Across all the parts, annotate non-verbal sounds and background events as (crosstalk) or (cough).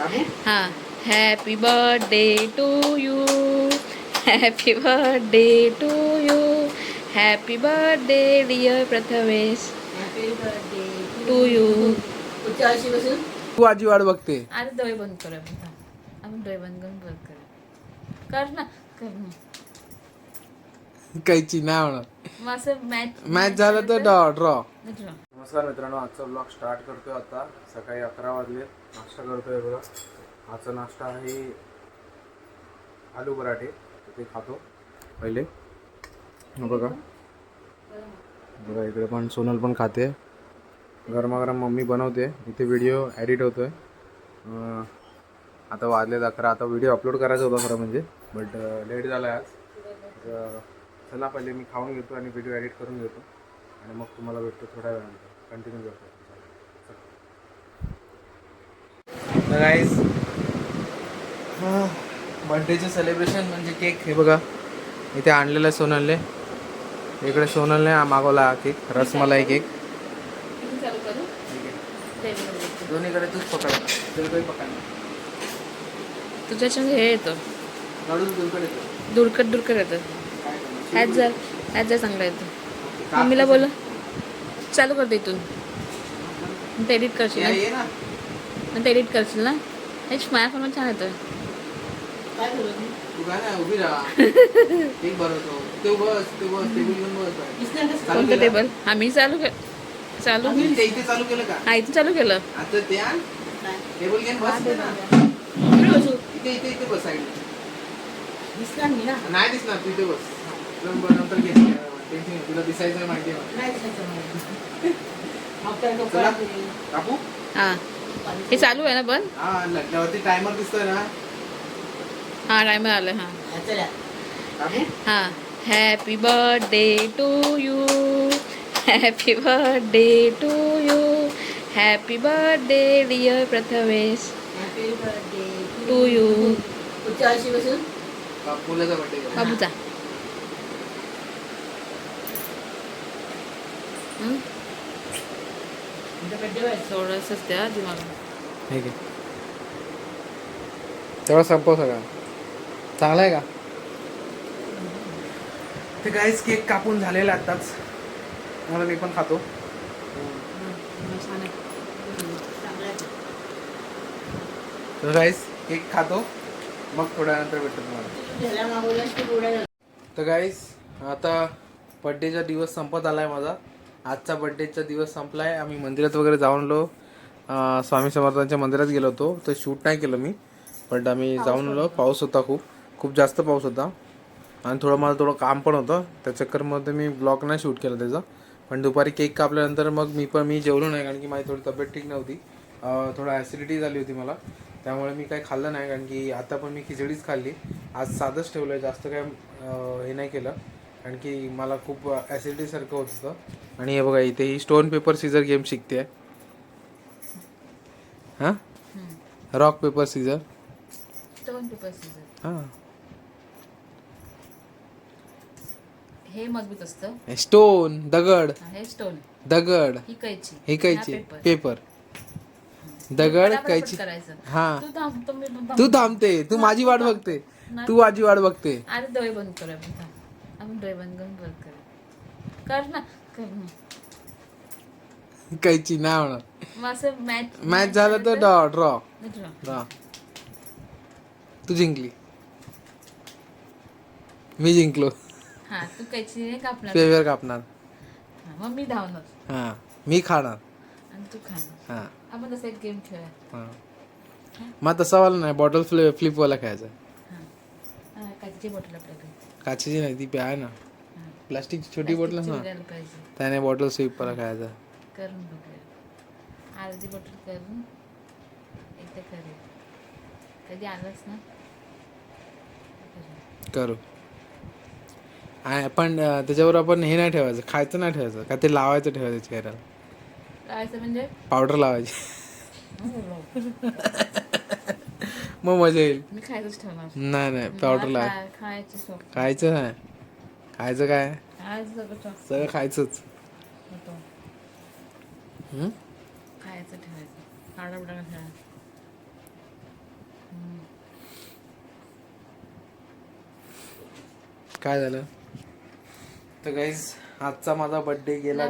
हा. Happy birthday to you happy birthday to you happy birthday dear Prathamesh to you तू आजी वाट बघते. अरे डोळे बंद करूया आपण डोळे बंद करून बंद करूया कर ना कर ना. काहीची नाही होणार. मग असं मॅच मॅच झालं तर ड्रॉ ड्रॉ नमस्कार मित्रांनो आजचा ब्लॉग स्टार्ट करतोय आता. सकाळी अकरा वाजले. नाश्ता करतोय बघा. आजचा नाश्ता आहे आलू पराठे. ते खातो. पहिले. बघा. बघा इकडे पण सोनल पण खाते. गरमागरम मम्मी बनवते. इथे व्हिडिओ एडिट होतोय. आहे आता वाजले अकरा. आता व्हिडिओ अपलोड करायचा होता खरं म्हणजे. बट लेट झाला आहे आज. तर चला पहिले मी खाऊन घेतो आणि व्हिडिओ एडिट करून घेतो. आणि मग तुम्हाला भेटतो थोड्या वेळानंतर. कंटिन्यू करतो. गाईज बर्थडेचे सेलिब्रेशन म्हणजे केक हे बघा इथे आणलेलं आहे सोनलने. इकडे सोनलने मागवला केक रसमलाई केक चालू करू टेबल दोन्हीकडे तूच पकड. दोन्हीकडे पकड. तुझ्याच्या हे येतं. नडून दोन्हीकडे येतो. ह्यात जर ह्यात जर चांगलं येतं. मम्मीला बोला चालू कर दे इथून. नंतर एडिट करशील ना? नंतर एडिट करशील ना? हे माझ्या फोनवर छान येतं तू काय नाही उभी राहा. केक भरवतो ते बस ते बस टेबल घेऊन बस. चालू कोणतं? टेबल आम्ही चालू के चालू अजून ते इथे चालू केलं का? हा इथं चालू केलं. ते नाही. दिसणार तू इथे बस. नंबर नंतर घे टेन्शन नाही, तुला दिसायचं आहे माहिती आहे मला. चला कापू हा. हे चालू आहे ना पण हा लग्नावरती टायमर दिसतोय ना. हा टायमर आलं हा. हा happy birthday to you happy birthday to you happy birthday dear Prathamesh to you मुलाचा बर्थडे बाबूचा थोडंसंच द्या ठीक आहे. तेवढा संपव सगळा. चांगला आहे का? ते गाईस केक कापून झालेला आहे आत्ताच. मला मी पण खातो. आहे तर गाईस केक खातो. मग थोड्या नंतर भेटतो तुम्हाला. तर गाईस आता बड्डेचा दिवस संपत आलाय माझा. आजचा बड्डेचा दिवस संपलाय. आम्ही मंदिरात वगैरे जाऊन आलो. अं, स्वामी समर्थांच्या मंदिरात गेलो होतो. तर शूट नाही केलं मी बट आम्ही जाऊन आलो. पाऊस होता खूप. खूप जास्त पाऊस होता. आणि थोडं मला थोडं काम पण होतं. त्या चक्करमध्ये मी ब्लॉग नाही शूट केला त्याचा. पण दुपारी केक कापल्यानंतर मग मी पण मी जेवलो नाही कारण की माझी थोडी तब्येत ठीक नव्हती. थोडं ॲसिडिटी झाली होती मला. त्यामुळे मी काही खाल्लं नाही कारण की आता पण मी खिचडीच खाल्ली. आज साधंच ठेवलं आहे जास्त काय हे नाही केलं. कारण की मला खूप ॲसिडिटीसारखं होत होतं. आणि हे बघा इथे ही स्टोन पेपर सीझर गेम शिकते आहे हां? Rock paper scissor stone paper scissor हां. हे मजबूत असतं. स्टोन दगड. हा, हे स्टोन दगड. ही कैची. हे हा. पेपर दगड कैची. हा. तू थांबतो. तू माझी वाट बघते. तू माझी वाट बघते. अरे बंद करूया कर ना कर ना. कैची नाही होणार. मग असं मॅच मॅच झालं तर ड्रॉ ड्रॉ ड्रॉ तू जिंकली. मी जिंकलो. हा तू कैची नाही कापणार. फेवर कापणार. मग मी धावणार. हा मी खाणार. आणि तू खाणार. हा. आपण तसं एक गेम खेळूया. मग तसा वाला नाही बॉटल फ्लिप खेळायचा हा, काचेची बॉटल आपल्याकडे. काचेची नाही ती प्या आहे ना. हा. प्लास्टिकची छोटी बॉटल ना. पाहिजे. त्याने बॉटल स्वीपवाला खेळायचा करून बघूया. अर्धी बॉटल करून एकदा कधी आलंच ना. करू. आणि पण अं, त्याच्यावर आपण हे नाही ठेवायचं खायचं नाही ठेवायचं का ते लावायचं ठेवायचं चेहऱ्याला करायचं म्हणजे? पावडर लावायची. मग मजा येईल. नाही नाही पावडरला खायचं नाही. खायचं काय? सगळं खायचंच. हम्म? काय झालं? तर गाईज आजचा माझा बर्थडे गेला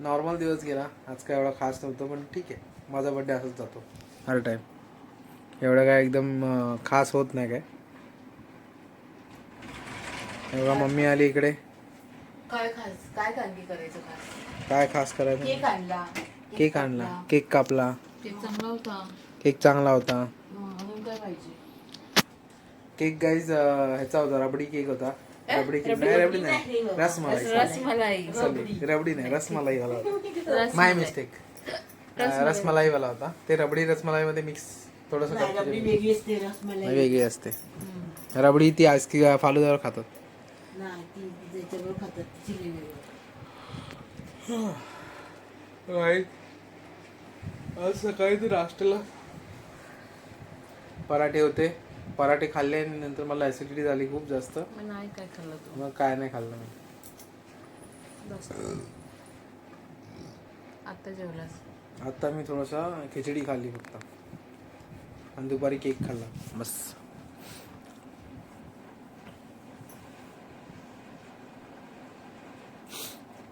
नॉर्मल दिवस गेला. आज काय एवढा खास नव्हतं पण ठीक आहे. माझा बर्थडे असंच जातो. हर टाइम एवढं काय एकदम खास होत नाही काय? एवढा मम्मी आली इकडे. काय खास काय कांदी करायचं खास? काय खास करायचं? केक आणला. केक आणला. केक कापला. ते चांगला होता. केक चांगला होता. हं, अजून काय पाहिजे? केक गाईज ह्याचा होता रबडी केक होता. रबडी केक नाही रबडी नाही. रसमलाई. रसमलाई. रबडी नाही रसमलाई रस माय मिस्टेक रसमलाई. वाला होता. ते रबडी रसमलाई मध्ये मिक्स थोडस वेगळी असते रसमलाई. वेगळी असते. रबडी ती आईस्क्रीम फालुदावर खातात. नाही ती त्याच्याबरोबर खातात चिली आज सकाळी ते नाश्त्याला? पराठे होते. पराठे खाल्ले आणि नंतर मला ऍसिडिटी झाली खूप जास्त. मग नाही काय खाल्लं तू? मग काय नाही खाल्लं मी. आता जेवलास? आता मी थोडासा खिचडी खाल्ली फक्त. आणि दुपारी केक खाल्ला. बस.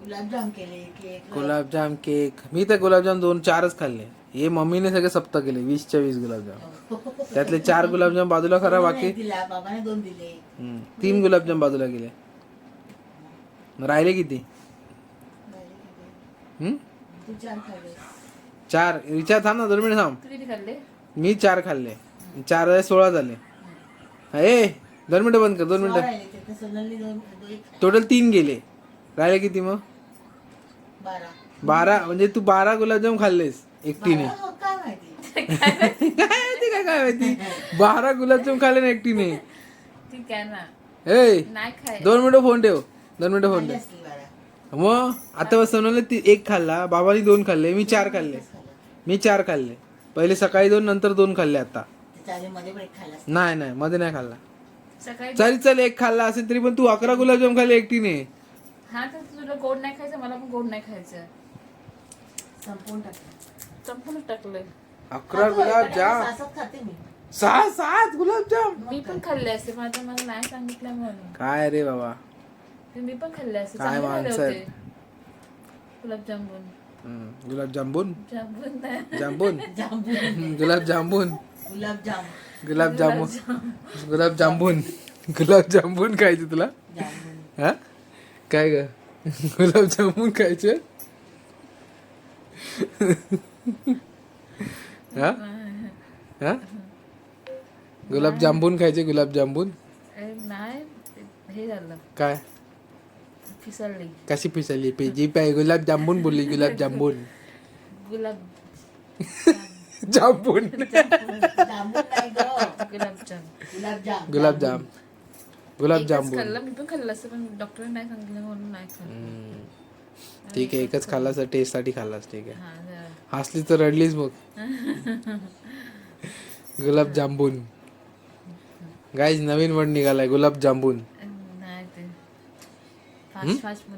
गुलाबजाम केले केक. गुलाबजाम केक. मी तर गुलाबजाम दोन चारच खाल्ले. हे मम्मीने सगळे सप्त केले वीसच्या वीस गुलाबजाम. त्यातले चार गुलाबजाम बाजूला खरा बाकी दिला बाबाने दोन दिले. हम्म, तीन गुलाबजाम बाजूला गेले. राहिले किती? हम्म? चार विचार थांब ना दोन मिनिट थांब. तू किती खाल्ले? मी चार खाल्ले. चार वाजे सोळा झाले. ए दोन मिनिटं बंद कर दोन मिनिटं. राहिले ते तर सोनाली दोन दो- एक. टोटल तीन गेले. राहिले किती मग? बारा. बारा म्हणजे तू बारा गुलाबजाम खाल्लेस एकटीने. बारा? हो, काय माहिती? काय माहिती काय काय माहिती? बारा गुलाबजाम खाल्ले ना एकटीने. ठीक आहे ना? ए नाही खाय. दोन मिनिटं फोन ठेव. दोन मिनिटं फोन ठेव. बारा. मग आता बस सोनाली ती एक खाल्ला बाबानी दोन खाल्ले मी चार खाल्ले. मी चार खाल्ले. पहिले सकाळी दोन नंतर दोन खाल्ले आता. नाही नाही मध्ये नाही खाल्ला. सकाळी चल चल एक खाल्ला असेल तरी पण तू अकरा गुलाबजाम खाल्ले एकटीने. हा तर तुला गोड नाही खायचं मला पण गोड नाही खायचं. संपवून टाकलं. संपूर्ण टाकलंय. अकरा गुलाबजाम. सहा सात गुलाबजाम. मी पण खाल्ले असते आता मला नाही सांगितलं म्हणून. काय रे बाबा. ते मी पण खाल्ले असते काय चांगले झाले माणसं होते. आहेत. गुलाबजामुन हम्म, गुलाबजामुन जामुन नाही जांबून जांबून हम्म, गुलाबजामुन गुलाबजाम गुलाबजामुन गुलाबजामुन गुलाबजामुन खायचे तुला जांबून हा काय ग गुलाबजामुन खायचे हा हा गुलाबजामुन खायचे गुलाबजामुन ए, नाही हे झालं काय फिसळली कशी पिसली पे जी पाय गुलाबजामुन बोलली गुलाबजामुन गुलाब जांबून जांबून नाही ग गुलाबजाम गुलाबजाम एकच गुलाबजामुन खाल्लं मी पण खाल्लं असतं पण डॉक्टरने नाही सांगितलं म्हणून नाही खाल्लं ठीक आहे एकच खाल्लास टेस्टसाठी खाल्लास ठीक आहे. हा जरा. हसली तर रडलीच बघ. (laughs) गुलाबजामुन गाईज नवीन वर्ड निघालाय गुलाबजामुन नाही ते फास्ट फास्ट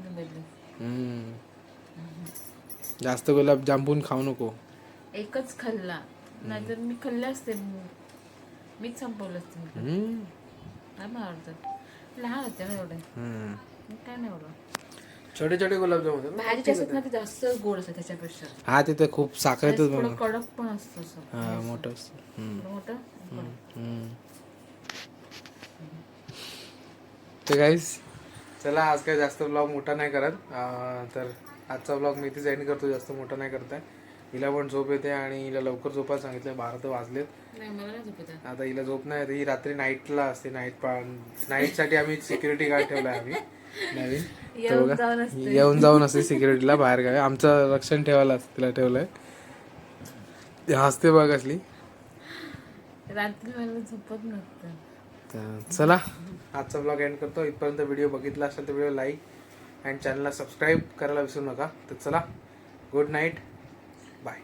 हम्म. जास्त गुलाबजामुन खाऊ नको एकच खाल्ला नाहीतर मी खाल्ले असते मीच संपवलं असते मी हम्म. नाही मला आवडतं लहान होते ना एवढे हम्म. मग काय नाही एवढं छोटे छोटे गुलाबजाम होते ना? असतात ना ते जास्त गोड असतात त्याच्यापेक्षा हा तिथे खूप साखर येतच थोडं बघ कडक पण असतं असं हा मोठं असतं. हम्म. थोडं मोठं. हम्म. तर गाईस चला आज काय जास्त ब्लॉग मोठा नाही करत. तर आजचा ब्लॉग मी इथेच एंड करतो. जास्त मोठा नाही करताय हिला पण झोप येते आणि हिला लवकर झोपायला सांगितलं बारा तर वाजलेत. आहे. आता हिला झोप नाही. ही रात्री नाईटला असते. नाईट नाईटसाठी आम्ही सिक्युरिटी गार्ड ठेवलाय आम्ही. नवीन. येऊन. जाऊन असते. सिक्युरिटीला बाहेर गावी. आमचं रक्षण ठेवायला तिला ठेवलंय. हसते बघ असली. रात्री मला झोपत नसतं तर चला. आजचा ब्लॉग एंड करतो. इथपर्यंत व्हिडिओ बघितला असेल तर व्हिडिओ लाईक अँड चॅनलला सबस्क्राईब करायला विसरू नका. तर चला. Good night bye